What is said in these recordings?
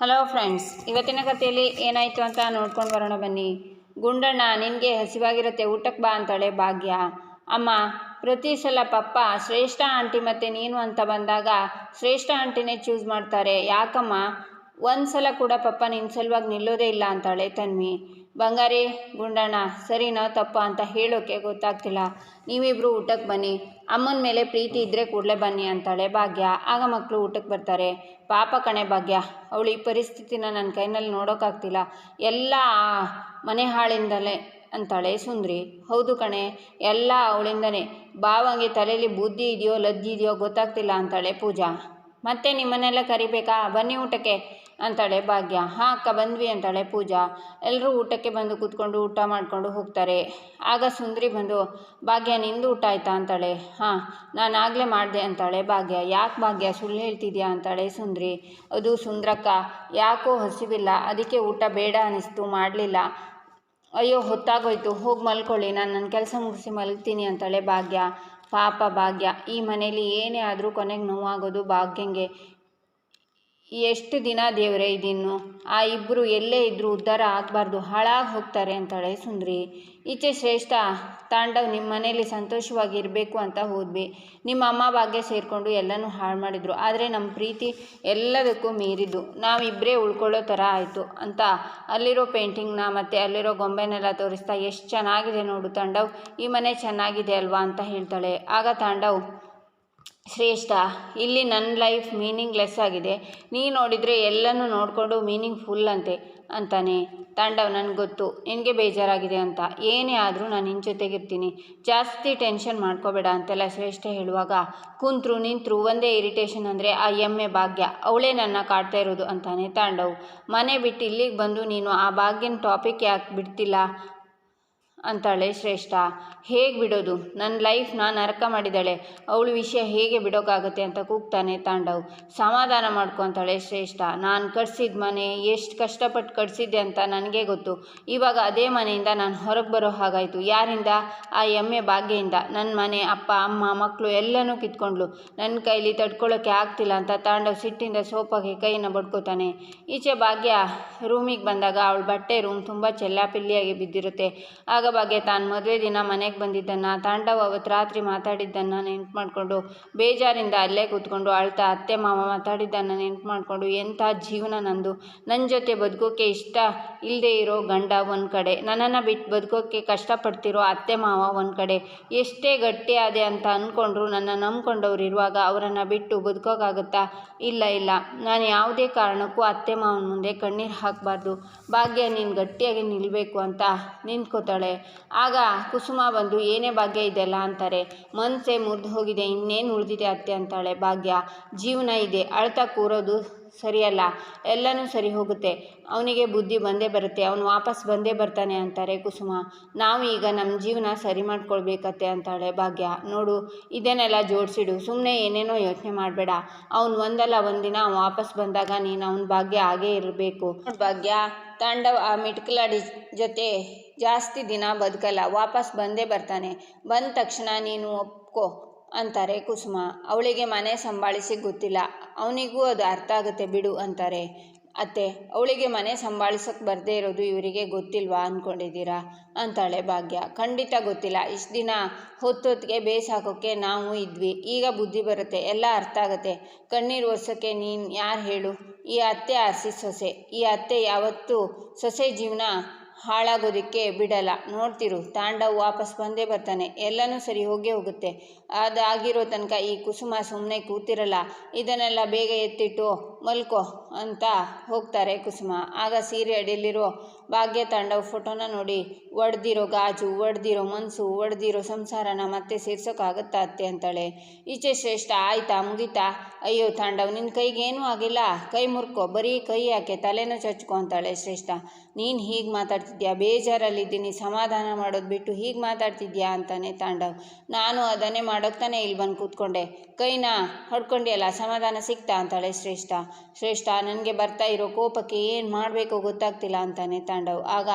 Hello friends ಇವತ್ತಿನ ಕಥೆಯಲ್ಲಿ ಏನಾಯಿತು ಅಂತ ನೋಡ್ಕೊಂಡು ಬರೋಣ ಬನ್ನಿ. ಗುಂಡಣ್ಣ, ನಿನಗೆ ಹಸಿವಾಗಿರುತ್ತೆ, ಊಟಕ್ಕೆ ಬಾ ಅಂತಾಳೆ ಭಾಗ್ಯ. ಅಮ್ಮ, ಪ್ರತಿ ಸಲ ಪಪ್ಪ, ಶ್ರೇಷ್ಠ ಆಂಟಿ ಮತ್ತು ನೀನು ಅಂತ ಬಂದಾಗ ಶ್ರೇಷ್ಠ ಆಂಟಿನೇ ಚೂಸ್ ಮಾಡ್ತಾರೆ. ಯಾಕಮ್ಮ? ಒಂದು ಸಲ ಕೂಡ ಪಪ್ಪ ನಿನ್ನ ಸಲುವಾಗಿ ನಿಲ್ಲೋದೇ ಇಲ್ಲ ಅಂತಾಳೆ ತನ್ವಿ. ಬಂಗಾರಿ ಗುಂಡಣ್ಣ, ಸರಿನಾ ತಪ್ಪ ಅಂತ ಹೇಳೋಕ್ಕೆ ಗೊತ್ತಾಗ್ತಿಲ್ಲ. ನೀವಿಬ್ರು ಊಟಕ್ಕೆ ಬನ್ನಿ. ಅಮ್ಮನ ಮೇಲೆ ಪ್ರೀತಿ ಇದ್ದರೆ ಕೂಡಲೇ ಬನ್ನಿ ಅಂತಾಳೆ ಭಾಗ್ಯ. ಆಗ ಮಕ್ಕಳು ಊಟಕ್ಕೆ ಬರ್ತಾರೆ. ಪಾಪ ಕಣೆ ಭಾಗ್ಯ. ಅವಳು ಈ ಪರಿಸ್ಥಿತಿನ ನನ್ನ ಕೈನಲ್ಲಿ ನೋಡೋಕ್ಕಾಗ್ತಿಲ್ಲ ಎಲ್ಲ ಮನೆ ಹಾಳಿಂದಲೇ ಅಂತಾಳೆ ಸುಂದ್ರಿ. ಹೌದು ಕಣೆ, ಎಲ್ಲ ಅವಳಿಂದನೇ. ಬಾವಂಗೆ ತಲೆಯಲ್ಲಿ ಬುದ್ಧಿ ಇದೆಯೋ, ಲಜ್ಜಿ ಇದೆಯೋ ಗೊತ್ತಾಗ್ತಿಲ್ಲ ಅಂತಾಳೆ ಪೂಜಾ. ಮತ್ತೆ ನಿಮ್ಮನ್ನೆಲ್ಲ ಕರಿಬೇಕಾ? ಬನ್ನಿ ಊಟಕ್ಕೆ. ಅಂತಾಳೆ ಭಾಗ್ಯ. ಹಾಂ, ಅಕ್ಕ, ಬಂದ್ವಿ ಅಂತಾಳೆ ಪೂಜಾ. ಎಲ್ಲರೂ ಊಟಕ್ಕೆ ಬಂದು ಕೂತ್ಕೊಂಡು ಊಟ ಮಾಡಿಕೊಂಡು ಹೋಗ್ತಾರೆ. ಆಗ ಸುಂದ್ರಿ ಬಂದು, ಭಾಗ್ಯ, ನಿಂದು ಊಟ ಆಯ್ತಾ ಅಂತಾಳೆ. ಹಾಂ ನಾನು ಆಗಲೇ ಮಾಡಿದೆ ಅಂತಾಳೆ ಭಾಗ್ಯ. ಯಾಕೆ ಭಾಗ್ಯ, ಸುಳ್ಳು ಹೇಳ್ತಿದ್ಯಾ ಅಂತಾಳೆ ಸುಂದ್ರಿ. ಅದು ಸುಂದ್ರಕ್ಕ, ಯಾಕೋ ಹಸಿವಿಲ್ಲ, ಅದಕ್ಕೆ ಊಟ ಬೇಡ ಅನ್ನಿಸ್ತು ಮಾಡಲಿಲ್ಲ. ಅಯ್ಯೋ, ಹೊತ್ತಾಗೋಯ್ತು, ಹೋಗಿ ಮಲ್ಕೊಳ್ಳಿ, ನಾನು ನನ್ನ ಕೆಲಸ ಮುಗಿಸಿ ಮಲಗ್ತೀನಿ ಅಂತಾಳೆ ಭಾಗ್ಯ. ಪಾಪ ಭಾಗ್ಯ, ಈ ಮನೇಲಿ ಏನೇ ಆದರೂ ಕೊನೆಗೆ ನೋವಾಗೋದು ಭಾಗ್ಯಂಗೆ. ಎಷ್ಟು ದಿನ ದೇವರೇ ಇದಿನ್ನು? ಆ ಇಬ್ಬರು ಎಲ್ಲೇ ಇದ್ದರೂ ಉದ್ಧಾರ ಆಗಬಾರ್ದು, ಹಾಳಾಗಿ ಹೋಗ್ತಾರೆ ಅಂತಾಳೆ ಸುಂದ್ರಿ. ಈಚೆ ಶ್ರೇಷ್ಠ, ತಾಂಡವ್ ನಿಮ್ಮ ಮನೇಲಿ ಸಂತೋಷವಾಗಿ ಇರಬೇಕು ಅಂತ ಹೋದ್ವಿ. ನಿಮ್ಮ ಅಮ್ಮ ಭಾಗ್ಯ ಸೇರಿಕೊಂಡು ಎಲ್ಲನೂ ಹಾಳು ಮಾಡಿದರು. ಆದರೆ ನಮ್ಮ ಪ್ರೀತಿ ಎಲ್ಲದಕ್ಕೂ ಮೀರಿದ್ದು. ನಾವಿಬ್ಬರೇ ಉಳ್ಕೊಳ್ಳೋ ಥರ ಆಯಿತು ಅಂತ ಅಲ್ಲಿರೋ ಪೇಂಟಿಂಗ್ನ ಮತ್ತು ಅಲ್ಲಿರೋ ಗೊಂಬೆನೆಲ್ಲ ತೋರಿಸ್ತಾ ಎಷ್ಟು ಚೆನ್ನಾಗಿದೆ ನೋಡು ತಾಂಡವ್, ಈ ಮನೆ ಚೆನ್ನಾಗಿದೆ ಅಲ್ವಾ ಅಂತ ಹೇಳ್ತಾಳೆ. ಆಗ ತಾಂಡವ್ ಶ್ರೇಷ್ಠ, ಇಲ್ಲಿ ನನ್ನ ಲೈಫ್ ಮೀನಿಂಗ್ಲೆಸ್ ಆಗಿದೆ. ನೀ ನೋಡಿದರೆ ಎಲ್ಲನೂ ನೋಡಿಕೊಂಡು ಮೀನಿಂಗ್ ಫುಲ್ ಅಂತೆ, ಅಂತಾನೆ. ತಾಂಡವ್, ನನಗೆ ಗೊತ್ತು, ನಿನಗೆ ಬೇಜಾರಾಗಿದೆ ಅಂತ. ಏನೇ ಆದರೂ ನಾನು ನಿನ್ನ ಜೊತೆಗಿರ್ತೀನಿ. ಜಾಸ್ತಿ ಟೆನ್ಷನ್ ಮಾಡ್ಕೋಬೇಡ ಅಂತೆಲ್ಲ ಶ್ರೇಷ್ಠ ಹೇಳುವಾಗ, ಕುಂತ್ರು, ನಿಂತರು ಒಂದೇ ಇರಿಟೇಷನ್ ಅಂದರೆ ಆ ಎಮ್ಮೆ ಭಾಗ್ಯ. ಅವಳೇ ನನ್ನ ಕಾಡ್ತಾ ಇರೋದು ಅಂತಾನೆ ತಾಂಡವ್. ಮನೆ ಬಿಟ್ಟು ಇಲ್ಲಿಗೆ ಬಂದು ನೀನು ಆ ಭಾಗ್ಯನ ಟಾಪಿಕ್ ಯಾಕೆ ಬಿಡ್ತಿಲ್ಲ? ಅಂತಾಳೆ ಶ್ರೇಷ್ಠ. ಹೇಗೆ ಬಿಡೋದು? ನನ್ನ ಲೈಫ್ ನಾನು ನರಕ ಮಾಡಿದ್ದಾಳೆ ಅವಳು ವಿಷಯ ಹೇಗೆ ಬಿಡೋಕ್ಕಾಗುತ್ತೆ ಅಂತ ಕೂಗ್ತಾನೆ ತಾಂಡವ್. ಸಮಾಧಾನ ಮಾಡ್ಕೊತಾಳೆ ಶ್ರೇಷ್ಠ. ನಾನು ಕಟ್ಸಿದ ಮನೆ, ಎಷ್ಟು ಕಷ್ಟಪಟ್ಟು ಕಟ್ಸಿದ್ದೆ ಅಂತ ನನಗೆ ಗೊತ್ತು. ಇವಾಗ ಅದೇ ಮನೆಯಿಂದ ನಾನು ಹೊರಗೆ ಬರೋ ಹಾಗಾಯಿತು. ಯಾರಿಂದ? ಆ ಎಮ್ಮೆ ಭಾಗ್ಯದಿಂದ ನನ್ನ ಮನೆ, ಅಪ್ಪ, ಅಮ್ಮ ಮಕ್ಕಳು ಎಲ್ಲನೂ ಕಿತ್ಕೊಂಡ್ಲು. ನನ್ನ ಕೈಲಿ ತಡ್ಕೊಳ್ಳೋಕ್ಕೆ ಆಗ್ತಿಲ್ಲ ಅಂತ ತಾಂಡವ್ ಸಿಟ್ಟಿಂದ ಸೋಪಾಗಿ ಕೈಯನ್ನು ಬಡ್ಕೋತಾನೆ. ಈಚೆ ಭಾಗ್ಯ ರೂಮಿಗೆ ಬಂದಾಗ ಅವಳ ಬಟ್ಟೆ ರೂಮ್ ತುಂಬ ಚೆಲ್ಲಾಪಿಲ್ಲಿಯಾಗಿ ಬಿದ್ದಿರುತ್ತೆ. ಆಗ ಭಾಗ್ಯ ತಾನು ಮದುವೆ ದಿನ ಮನೆಗೆ ಬಂದಿದ್ದನ್ನು, ತಾಂಡವ್ ಅವತ್ತು ರಾತ್ರಿ ಮಾತಾಡಿದ್ದನ್ನು ನೆನ್ಪು ಮಾಡಿಕೊಂಡು, ಬೇಜಾರಿಂದ ಅಲ್ಲೇ ಕೂತ್ಕೊಂಡು ಅಳ್ತಾ ಅತ್ತೆ ಮಾವ ಮಾತಾಡಿದ್ದನ್ನು ನೆನ್ಪು ಮಾಡಿಕೊಂಡು ಎಂಥ ಜೀವನ ನಂದು. ನನ್ನ ಜೊತೆ ಬದುಕೋಕ್ಕೆ ಇಷ್ಟ ಇಲ್ಲದೆ ಇರೋ ಗಂಡ ಒಂದು ಕಡೆ. ನನ್ನನ್ನು ಬಿಟ್ಟು ಬದುಕೋಕ್ಕೆ ಕಷ್ಟಪಡ್ತಿರೋ ಅತ್ತೆ ಮಾವ ಒಂದು ಕಡೆ. ಎಷ್ಟೇ ಗಟ್ಟಿಯಾದೆ ಅಂತ ಅಂದ್ಕೊಂಡ್ರು ನನ್ನ ನಂಬ್ಕೊಂಡವ್ರು ಇರುವಾಗ ಅವರನ್ನು ಬಿಟ್ಟು ಬದುಕೋಕ್ಕಾಗುತ್ತಾ ಇಲ್ಲ ಇಲ್ಲ. ನಾನು ಯಾವುದೇ ಕಾರಣಕ್ಕೂ ಅತ್ತೆ ಮಾವನ ಮುಂದೆ ಕಣ್ಣೀರು ಹಾಕಬಾರ್ದು. ಭಾಗ್ಯ, ನೀನು ಗಟ್ಟಿಯಾಗಿ ನಿಲ್ಲಬೇಕು ಅಂತ ನಿಂತ್ಕೋತಾಳೆ. ಆಗ ಕುಸುಮ ಬಂದು, ಏನೇ ಭಾಗ್ಯ ಇದೆಲ್ಲ ಅಂತಾರೆ. ಮನಸ್ಸೇ ಮುರಿದು ಹೋಗಿದೆ, ಇನ್ನೇನು ಉಳಿದಿದೆ ಅತ್ತೆ ಅಂತಾಳೆ. ಭಾಗ್ಯ, ಜೀವನ ಇದೆ, ಅಳ್ತಾ ಕೂರೋದು ಸರಿಯಲ್ಲ, ಎಲ್ಲನೂ ಸರಿ ಹೋಗುತ್ತೆ. ಅವನಿಗೆ ಬುದ್ಧಿ ಬಂದೇ ಬರುತ್ತೆ, ಅವನು ವಾಪಸ್ ಬಂದೇ ಬರ್ತಾನೆ ಅಂತಾರೆ, ಕುಸುಮ. ನಾವು ಈಗ ನಮ್ಮ ಜೀವನ ಸರಿ ಮಾಡ್ಕೊಳ್ಬೇಕತ್ತೆ ಅಂತಾಳೆ ಭಾಗ್ಯ. ನೋಡು, ಇದನ್ನೆಲ್ಲ ಜೋಡಿಸಿಡು ಸುಮ್ಮನೆ ಏನೇನೋ ಯೋಚನೆ ಮಾಡಬೇಡ. ಅವನು ಒಂದಲ್ಲ ಒಂದಿನ ವಾಪಸ್ ಬಂದಾಗ ನೀನು ಅವನ ಭಾಗ್ಯ ಹಾಗೇ ಇರಬೇಕು. ಭಾಗ್ಯ, ತಾಂಡವ್, ಆ ಮಿಟ್ಕಲಾಡಿ ಜೊತೆ ಜಾಸ್ತಿ ದಿನ ಬದುಕಲ್ಲ, ವಾಪಸ್ ಬಂದೇ ಬರ್ತಾನೆ. ಬಂದ ತಕ್ಷಣ ನೀನು ಒಪ್ಕೋ. ಅಂತಾರೆ ಕುಸುಮ. ಅವಳಿಗೆ ಮನೆ ಸಂಭಾಳಿಸಿ ಗೊತ್ತಿಲ್ಲ. ಅವನಿಗೂ ಅದು ಅರ್ಥ ಆಗುತ್ತೆ, ಬಿಡು ಅಂತಾರೆ. ಅತ್ತೆ, ಅವಳಿಗೆ ಮನೆ ಸಂಭಾಳಿಸೋಕೆ ಬರದೇ ಇರೋದು ಇವರಿಗೆ ಗೊತ್ತಿಲ್ವಾ ಅಂದ್ಕೊಂಡಿದ್ದೀರಾ ಅಂತಾಳೆ ಭಾಗ್ಯ. ಖಂಡಿತ ಗೊತ್ತಿಲ್ಲ. ಇಷ್ಟು ದಿನ ಹೊತ್ತೊತ್ತಿಗೆ ಬೇಸಾಕೋಕ್ಕೆ ನಾವು ಇದ್ವಿ. ಈಗ ಬುದ್ಧಿ ಬರುತ್ತೆ. ಎಲ್ಲ ಅರ್ಥ ಆಗುತ್ತೆ. ಕಣ್ಣೀರು ಒರ್ಸೋಕ್ಕೆ ನೀನು ಯಾರು ಹೇಳು? ಈ ಅತ್ತೆ ಆರಿಸಿ ಸೊಸೆ. ಈ ಅತ್ತೆ ಯಾವತ್ತೂ ಸೊಸೆ ಜೀವನ ಹಾಳಾಗೋದಕ್ಕೆ ಬಿಡಲ್ಲ. ನೋಡ್ತಿರು, ತಾಂಡವ್ ವಾಪಸ್ ಬಂದೇ ಬರ್ತಾನೆ. ಎಲ್ಲನೂ ಸರಿ ಹೋಗೇ ಹೋಗುತ್ತೆ. ಅದಾಗಿರೋ ತನಕ ಈ ಕುಸುಮ ಸುಮ್ಮನೆ ಕೂತಿರಲ್ಲ. ಇದನ್ನೆಲ್ಲ ಬೇಗ ಎತ್ತಿಟ್ಟು ಮಲ್ಕೋ ಅಂತ ಹೋಗ್ತಾರೆ ಕುಸುಮ. ಆಗ ಸೀರೆ ಅಡಿಯಲ್ಲಿರೋ ಭಾಗ್ಯ ತಾಂಡವ್ ಫೋಟೋನ ನೋಡಿ, ಒಡೆದಿರೋ ಗಾಜು, ಒಡೆದಿರೋ ಮನಸ್ಸು ಒಡೆದಿರೋ ಸಂಸಾರನ ಮತ್ತೆ ಸೇರ್ಸೋಕ್ಕಾಗತ್ತಾ ಅತ್ತೆ ಅಂತಾಳೆ. ಈಚೆ ಶ್ರೇಷ್ಠ, ಆಯ್ತಾ, ಮುಗಿತಾ? ಅಯ್ಯೋ ತಾಂಡವ್ ನಿನ್ನ ಕೈಗೇನೂ ಆಗಿಲ್ಲ. ಕೈ ಮುರ್ಕೋ, ಬರೀ ಕೈ ಯಾಕೆ, ತಲೆನೂ ಚಚ್ಕೊ ಅಂತಾಳೆ ಶ್ರೇಷ್ಠ. ನೀನು ಹೀಗೆ ಮಾತಾಡ್ತಿದ್ಯಾ? ಬೇಜಾರಲ್ಲಿದ್ದೀನಿ, ಸಮಾಧಾನ ಮಾಡೋದು ಬಿಟ್ಟು ಹೀಗೆ ಮಾತಾಡ್ತಿದ್ಯಾ? ಅಂತಾನೆ ತಾಂಡವ್. ನಾನು ಅದನ್ನೇ ಮಾಡೋಕ್ಕೆ ತಾನೇ ಇಲ್ಲಿ ಬಂದು ಕೂತ್ಕೊಂಡೆ. ಕೈನ ಹೊಡ್ಕೊಂಡಿಯಲ್ಲ, ಸಮಾಧಾನ ಸಿಗ್ತಾ? ಅಂತಾಳೆ ಶ್ರೇಷ್ಠ. ಶ್ರೇಷ್ಠ, ನನಗೆ ಬರ್ತಾ ಇರೋ ಕೋಪಕ್ಕೆ ಏನು ಮಾಡಬೇಕೋ ಗೊತ್ತಾಗ್ತಿಲ್ಲ ಅಂತಾನೆ ತಾಂಡವ್. ಆಗ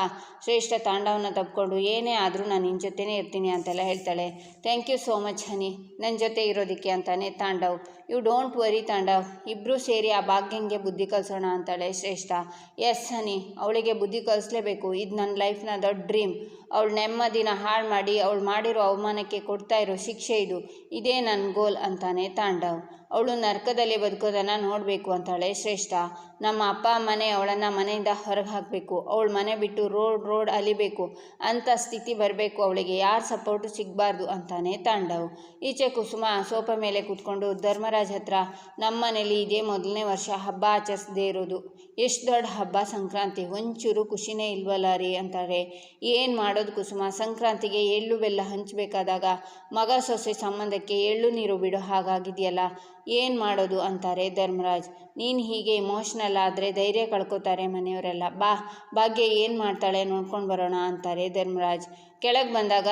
ಶ್ರೇಷ್ಠ ತಾಂಡವನ್ನ ತಪ್ಕೊಂಡು ಏನೇ ಆದರೂ ನಾನು ನಿನ್ನ ಜೊತೆನೇ ಇರ್ತೀನಿ ಅಂತೆಲ್ಲ ಹೇಳ್ತಾಳೆ. Thank you so much honey ನನ್ನ ಜೊತೆ ಇರೋದಕ್ಕೆ ಅಂತಾನೆ Tandav. You don't worry Tandav. ಇಬ್ಬರೂ ಸೇರಿ ಆ ಭಾಗ್ಯಂಗೆ ಬುದ್ಧಿ ಕಲಿಸೋಣ ಅಂತಾಳೆ ಶ್ರೇಷ್ಠ. ಎಸ್ ಹನಿ ಅವಳಿಗೆ ಬುದ್ಧಿ ಕಲಿಸ್ಲೇಬೇಕು. ಇದು ನನ್ನ ಲೈಫ್ನ ದೊಡ್ಡ ಡ್ರೀಮ್. ಅವಳು ನೆಮ್ಮದಿನ ಹಾಳು ಮಾಡಿ, ಅವಳು ಮಾಡಿರೋ ಅವಮಾನಕ್ಕೆ ಕೊಡ್ತಾ ಇರೋ ಶಿಕ್ಷೆ ಇದು. ಇದೇ ನನ್ನ ಗೋಲ್ ಅಂತಾನೆ ತಾಂಡವ್. ಅವಳು ನರಕದಲ್ಲಿ ಬದುಕೋದನ್ನು ನೋಡಬೇಕು ಅಂತಾಳೆ ಶ್ರೇಷ್ಠ. ನಮ್ಮ ಅಪ್ಪ, ಅಮ್ಮನೇ ಅವಳನ್ನು ಮನೆಯಿಂದ ಹೊರಗೆ ಹಾಕಬೇಕು. ಅವಳು ಮನೆ ಬಿಟ್ಟು ರೋಡ್ ರೋಡ್ ಅಲಿಬೇಕು. ಅಂಥ ಸ್ಥಿತಿ ಬರಬೇಕು ಅವಳಿಗೆ. ಯಾರು ಸಪೋರ್ಟು ಸಿಗಬಾರ್ದು ಅಂತಾನೆ ತಾಂಡವ್. ಈಚೆ ಕುಸುಮ ಸೋಫಾ ಮೇಲೆ ಕೂತ್ಕೊಂಡು, ಧರ್ಮರಾಜ್ ಹತ್ರ ನಮ್ಮ ಮನೇಲಿ ಇದೇ ಮೊದಲನೇ ವರ್ಷ ಹಬ್ಬ ಆಚರಿಸದೇ ಇರೋದು. ಎಷ್ಟು ದೊಡ್ಡ ಹಬ್ಬ ಸಂಕ್ರಾಂತಿ. ಒಂಚೂರು ಖುಷಿನೇ ಇಲ್ವಲ್ಲ ರೀ ಅಂತಾರೆ. ಏನು ಮಾಡೋದು ಕುಸುಮ? ಸಂಕ್ರಾಂತಿಗೆ ಎಳ್ಳು ಬೆಲ್ಲ ಹಂಚಬೇಕಾದಾಗ ಮಗ ಸೊಸೆ ಸಂಬಂಧಕ್ಕೆ ಎಳ್ಳು ನೀರು ಬಿಡೋ ಹಾಗಾಗಿದೆಯಲ್ಲ. ಏನು ಮಾಡೋದು ಅಂತಾರೆ ಧರ್ಮರಾಜ್. ನೀನು ಹೀಗೆ ಇಮೋಷ್ನಲ್ ಆದರೆ ಧೈರ್ಯ ಕಳ್ಕೊತಾರೆ ಮನೆಯವರೆಲ್ಲ. ಬಾ, ಭಾಗ್ಯ ಏನು ಮಾಡ್ತಾಳೆ ನೋಡ್ಕೊಂಡು ಬರೋಣ ಅಂತಾರೆ ಧರ್ಮರಾಜ್. ಕೆಳಗೆ ಬಂದಾಗ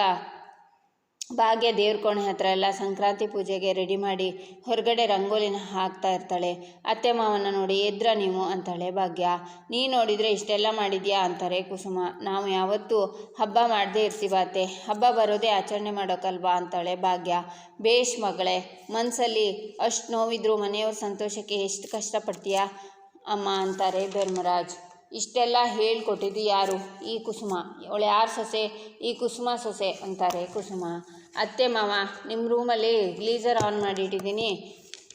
ಭಾಗ್ಯ ದೇವ್ರ ಕೋಣೆ ಹತ್ರ ಎಲ್ಲ ಸಂಕ್ರಾಂತಿ ಪೂಜೆಗೆ ರೆಡಿ ಮಾಡಿ ಹೊರಗಡೆ ರಂಗೋಲಿನ ಹಾಕ್ತಾ ಇರ್ತಾಳೆ. ಅತ್ತೆ ಮಾವನ ನೋಡಿ, ಎದ್ರ ನೀವು? ಅಂತಾಳೆ ಭಾಗ್ಯ. ನೀ ನೋಡಿದರೆ ಇಷ್ಟೆಲ್ಲ ಮಾಡಿದ್ಯಾ? ಅಂತಾರೆ ಕುಸುಮ. ನಾವು ಯಾವತ್ತೂ ಹಬ್ಬ ಮಾಡದೇ ಇರ್ತೀವ ಅತ್ತೆ. ಹಬ್ಬ ಬರೋದೇ ಆಚರಣೆ ಮಾಡೋಕ್ಕಲ್ವಾ ಅಂತಾಳೆ ಭಾಗ್ಯ. ಬೇಷ್ ಮಗಳೇ ಮನಸ್ಸಲ್ಲಿ ಅಷ್ಟು ನೋವಿದ್ರು ಮನೆಯವ್ರ ಸಂತೋಷಕ್ಕೆ ಎಷ್ಟು ಕಷ್ಟಪಡ್ತೀಯಾ? ಅಮ್ಮ, ಅಂತಾರೆ ಧರ್ಮರಾಜ್. ಇಷ್ಟೆಲ್ಲ ಹೇಳ್ಕೊಟ್ಟಿದ್ದು ಯಾರು? ಈ ಕುಸುಮ. ಅವಳು ಯಾರು ಸೊಸೆ? ಈ ಕುಸುಮ ಸೊಸೆ ಅಂತಾರೆ ಕುಸುಮ. ಅತ್ತೆ ಮಾವ ನಿಮ್ಮ ರೂಮಲ್ಲಿ ಗ್ಲೀಸರ್ ಆನ್ ಮಾಡಿ ಇಟ್ಟಿದ್ದೀನಿ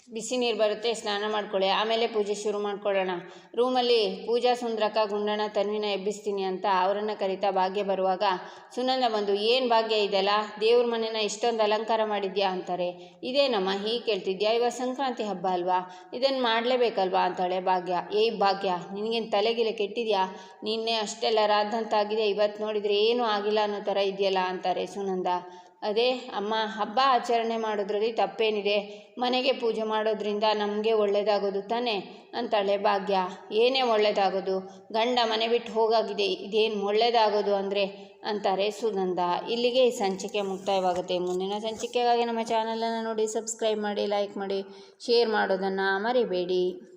ಬಿಸಿ ನೀರು ಬರುತ್ತೆ, ಸ್ನಾನ ಮಾಡ್ಕೊಳ್ಳಿ. ಆಮೇಲೆ ಪೂಜೆ ಶುರು ಮಾಡ್ಕೊಳ್ಳೋಣ. ರೂಮಲ್ಲಿ ಪೂಜಾ ಸುಂದ್ರಕ್ಕ ಗುಂಡಣ ತನ್ವಿನ ಎಬ್ಬಿಸ್ತೀನಿ ಅಂತ ಅವರನ್ನು ಕರಿತಾ ಭಾಗ್ಯ ಬರುವಾಗ ಸುನಂದ ಬಂದು, ಏನು ಭಾಗ್ಯ ಇದೆಲ್ಲ? ದೇವ್ರ ಮನೆನ ಇಷ್ಟೊಂದು ಅಲಂಕಾರ ಮಾಡಿದ್ಯಾ? ಅಂತಾರೆ. ಇದೇನಮ್ಮ ಹೀಗೆ ಕೇಳ್ತಿದ್ಯಾ? ಇವಾಗ ಸಂಕ್ರಾಂತಿ ಹಬ್ಬ ಅಲ್ವಾ? ಇದನ್ನು ಮಾಡಲೇಬೇಕಲ್ವಾ? ಅಂತಾಳೆ ಭಾಗ್ಯ. ಏಯ್ ಭಾಗ್ಯ, ನಿನಗೇನು ತಲೆಗಿಲೆ ಕೆಟ್ಟಿದ್ಯಾ? ನಿನ್ನೆ ಅಷ್ಟೆಲ್ಲ ರಾದಂತಾಗಿದೆ ಇವತ್ತು ನೋಡಿದರೆ ಏನೂ ಆಗಿಲ್ಲ ಅನ್ನೋ ಥರ ಇದೆಯಲ್ಲ? ಅಂತಾರೆ ಸುನಂದ. ಅದೇ, ಅಮ್ಮ, ಹಬ್ಬ ಆಚರಣೆ ಮಾಡೋದ್ರಲ್ಲಿ ತಪ್ಪೇನಿದೆ. ಮನೆಗೆ ಪೂಜೆ ಮಾಡೋದ್ರಿಂದ ನಮಗೆ ಒಳ್ಳೆಯದಾಗೋದು ತಾನೇ? ಅಂತಾಳೆ ಭಾಗ್ಯ. ಏನೇ ಒಳ್ಳೆಯದಾಗೋದು ಗಂಡ ಮನೆ ಬಿಟ್ಟು ಹೋಗಾಗಿದೆ. ಇದೇನು ಒಳ್ಳೆಯದಾಗೋದು ಅಂದರೆ? ಅಂತಾರೆ ಸುನಂದ ಇಲ್ಲಿಗೆ ಈ ಸಂಚಿಕೆ ಮುಕ್ತಾಯವಾಗುತ್ತೆ. ಮುಂದಿನ ಸಂಚಿಕೆಗಾಗಿ ನಮ್ಮ ಚಾನಲನ್ನು ನೋಡಿ ಸಬ್ಸ್ಕ್ರೈಬ್ ಮಾಡಿ ಲೈಕ್ ಮಾಡಿ ಶೇರ್ ಮಾಡೋದನ್ನು ಮರಿಬೇಡಿ.